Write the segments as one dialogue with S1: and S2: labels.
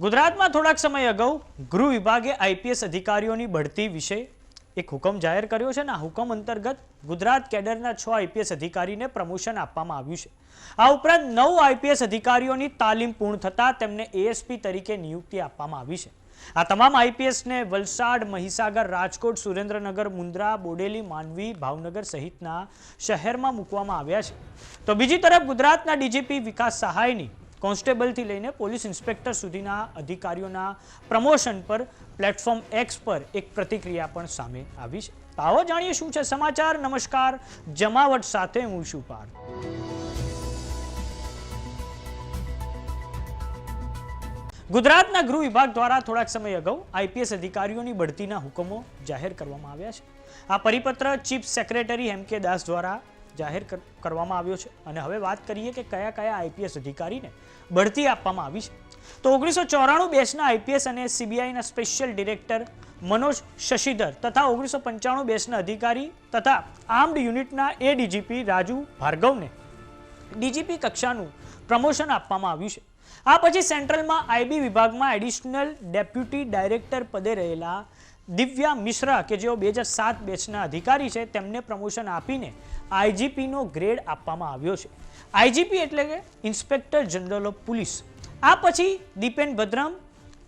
S1: ગુજરાતમાં થોડાક સમય અગાઉ ગૃહ વિભાગે આઈપીએસ અધિકારીઓની બઢતી વિશે એક હુકમ જાહેર કર્યો છે અને આ હુકમ અંતર્ગત ગુજરાત કેડરના છ આઈપીએસ અધિકારીને પ્રમોશન આપવામાં આવ્યું છે. આ ઉપરાંત નવ આઈપીએસ અધિકારીઓની તાલીમ પૂર્ણ થતાં તેમને એએસપી તરીકે નિયુક્તિ આપવામાં આવી છે. આ તમામ આઈપીએસને વલસાડ, મહીસાગર, રાજકોટ, સુરેન્દ્રનગર મુન્દ્રા બોડેલી માંડવી ભાવનગર સહિતના શહેરમાં મૂકવામાં આવ્યા છે. તો બીજી તરફ ગુજરાતના ડીજીપી વિકાસ સહાયની કોન્સ્ટેબલથી લઈને પોલીસ ઇન્સ્પેક્ટર સુધીના અધિકારીઓના પ્રમોશન પર પ્લેટફોર્મ એક્સ પર એક પ્રતિક્રિયા પણ સામે આવી છે. તો આવો જાણીએ શું છે સમાચાર? નમસ્કાર. જમાવટ સાથે હું છું પાર્થ. ગુજરાતના ગૃહ વિભાગ દ્વારા થોડાક સમય અગાઉ આઈપીએસ અધિકારીઓની બઢતીના હુકમો જાહેર કરવામાં આવ્યા છે. આ પરિપત્ર ચીફ સેક્રેટરી એમ કે દાસ દ્વારા જાહેર કરવામાં આવ્યો છે. અને હવે વાત કરીએ કે કયા કયા આઈપીએસ અધિકારીને બઢતી આપવામાં આવી છે. તો ઓગણીસો ચોરાણું બેચના આઈપીએસ અને સીબીઆઈના સ્પેશિયલ ડિરેક્ટર મનોજ શશીધર તથા ઓગણીસો પંચાણું બેચના અધિકારી તથા આર્મ્ડ યુનિટના એ ડીજીપી રાજુ ભાર્ગવને ડીજીપી કક્ષાનું પ્રમોશન આપવામાં આવ્યું છે. આ પછી સેન્ટ્રલમાં આઈબી વિભાગમાં એડિશનલ ડેપ્યુટી ડાયરેક્ટર પદે રહેલા દિવ્યા મિશ્રા, કે જેઓ બે હજાર સાત બેચના અધિકારી છે, તેમને પ્રમોશન આપીને આઈજીપીનો ગ્રેડ આપવામાં આવ્યો છે. આઈજીપી એટલે કે ઇન્સ્પેક્ટર જનરલ ઓફ પોલીસ. આ પછી દીપેન ભદ્રમ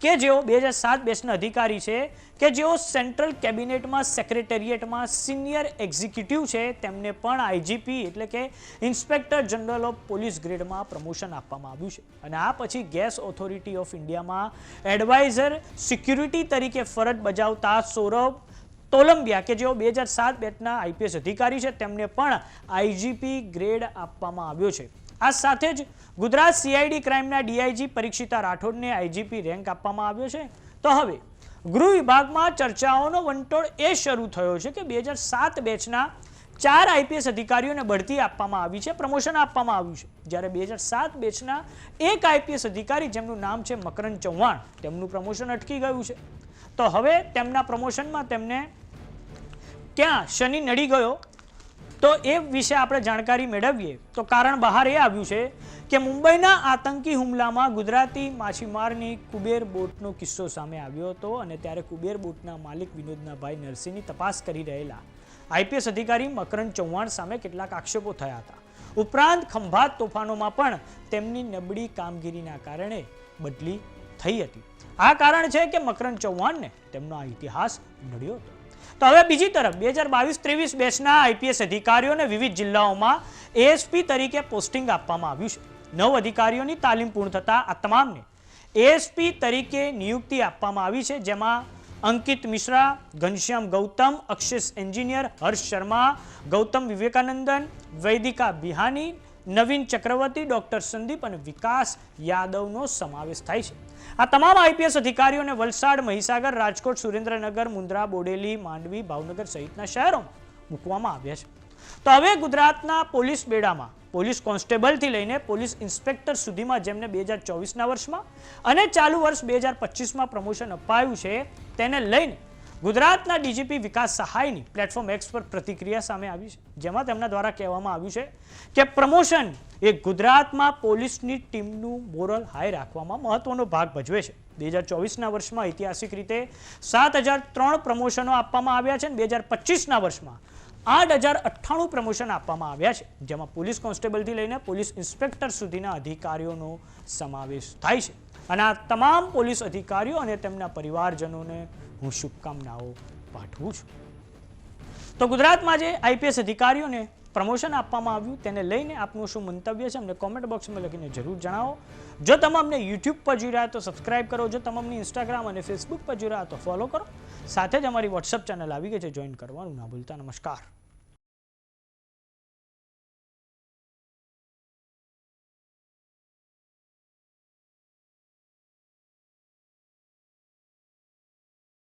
S1: કે જેઓ બે હજાર સાત બેચના અધિકારી છે, કે જેઓ સેન્ટ્રલ કેબિનેટમાં સેક્રેટેરિયેટમાં સિનિયર એક્ઝિક્યુટિવ છે, તેમને પણ આઈજીપી એટલે કે ઇન્સ્પેક્ટર જનરલ ઓફ પોલીસ ગ્રેડમાં પ્રમોશન આપવામાં આવ્યું છે. અને આ પછી ગેસ ઓથોરિટી ઓફ ઇન્ડિયામાં એડવાઇઝર સિક્યુરિટી તરીકે ફરજ બજાવતા સૌરભ તોલંબિયા, કે જેઓ બે હજાર સાત બેટના આઈપીએસ અધિકારી છે, તેમને પણ આઈજીપી ગ્રેડ આપવામાં આવ્યો છે. આ સાથે જ ગુજરાત સીઆઈડી ક્રાઇમના ડીઆઈજી પરીક્ષિતા રાઠોડને આઈજીપી રેન્ક આપવામાં આવ્યો છે. તો હવે ગૃહ વિભાગમાં ચર્ચાઓનો વંટોળ એ શરૂ થયો છે કે બે હજાર સાત બેચના ચાર આઈપીએસ અધિકારીઓને બઢતી આપવામાં આવી છે, પ્રમોશન આપવામાં આવ્યું છે. જ્યારે બે હજાર સાત બેચના એક આઈપીએસ અધિકારી જેમનું નામ છે મકરંદ ચૌહાણ, તેમનું પ્રમોશન અટકી ગયું છે. તો હવે તેમના પ્રમોશનમાં તેમને ક્યાં શનિ નડી ગયો તો એ વિશે આપણે જાણકારી મેળવીએ. તો કારણ બહાર એ આવ્યું છે કે મુંબઈના આતંકી હુમલામાં ગુજરાતી માછીમારની કુબેર બોટનો કિસ્સો સામે આવ્યો હતો અને ત્યારે કુબેર બોટના માલિક વિનોદના ભાઈ નરસિંહની તપાસ કરી રહેલા. આઈપીએસ અધિકારી મકરંદ ચૌહાણ સામે કેટલાક આક્ષેપો થયા હતા. ઉપરાંત ખંભાત તોફાનોમાં પણ તેમની નબળી કામગીરીના કારણે બદલી થઈ હતી. આ કારણ છે કે મકરંદ ચૌહાણને તેમનો આ ઇતિહાસ નડ્યો હતો. તો હવે બીજી તરફ બે હજાર બાવીસ ત્રેવીસ બેચના આઈપીએસ અધિકારીઓને વિવિધ જિલ્લાઓમાં એએસપી તરીકે પોસ્ટિંગ આપવામાં આવ્યું છે. નવ અધિકારીઓની તાલીમ પૂર્ણ થતાં આ તમામને એએસપી તરીકે નિયુક્તિ આપવામાં આવી છે, જેમાં અંકિત મિશ્રા, ઘનશ્યામ ગૌતમ અક્ષેશ એન્જિનિયર, હર્ષ શર્મા, ગૌતમ વિવેકાનંદન, વૈદિકા બિહાની, નવીન ચક્રવર્તી, ડોક્ટર સંદીપ અને વિકાસ યાદવનો સમાવેશ થાય છે. આ તમામ આઈપીએસ અધિકારીઓને વલસાડ, મહીસાગર, રાજકોટ, સુરેન્દ્રનગર, મુન્દ્રા, બોડેલી, માંડવી, ભાવનગર સહિતના શહેરોમાં મૂકવામાં આવ્યા છે. તો હવે ગુજરાતના પોલીસ બેડામાં પોલીસ કોન્સ્ટેબલથી લઈને પોલીસ ઇન્સ્પેક્ટર સુધીમાં જેમને બે હજાર ચોવીસના વર્ષમાં અને ચાલુ વર્ષ બે હજાર પચીસમાં પ્રમોશન અપાયું છે, તેને લઈને ગુજરાતના ડીજીપી વિકાસ સહાયની પ્લેટફોર્મ એક્સ પર પ્રતિક્રિયા સામે આવી છે, જેમાં તેમના દ્વારા કહેવામાં આવ્યું છે કે પ્રમોશન એ ગુજરાતમાં પોલીસની ટીમનું મોરલ હાઈ રાખવામાં મહત્વનો ભાગ ભજવે છે. બે હજાર ચોવીસના વર્ષમાં ઐતિહાસિક રીતે સાત હજાર ત્રણ પ્રમોશનો આપવામાં આવ્યા છે અને બે હજાર પચીસના વર્ષમાં આઠ હજાર અઠ્ઠાણું પ્રમોશન આપવામાં આવ્યા છે, જેમાં પોલીસ કોન્સ્ટેબલથી લઈને પોલીસ ઇન્સ્પેક્ટર સુધીના અધિકારીઓનો સમાવેશ થાય છે. અને આ તમામ પોલીસ અધિકારીઓ અને તેમના પરિવારજનોને હું શુભકામનાઓ પાઠવું છું. તો ગુજરાતમાં જે આઈપીએસ અધિકારીઓને પ્રમોશન આપવામાં આવ્યું. તેને લઈને આપનું શું મંતવ્ય છે અમને કોમેન્ટ બોક્સમાં લખીને જરૂર જણાવો. જો તમે અમને યુટ્યુબ પર જોઈ રહ્યા તો સબસ્ક્રાઇબ કરો. જો તમે અમને ઇન્સ્ટાગ્રામ અને ફેસબુક પર જોઈ રહ્યા તો ફોલો કરો. સાથે જ અમારી વોટ્સઅપ ચેનલ આવી ગઈ છે. જોઈન કરવાનું ના ભૂલતા. નમસ્કાર.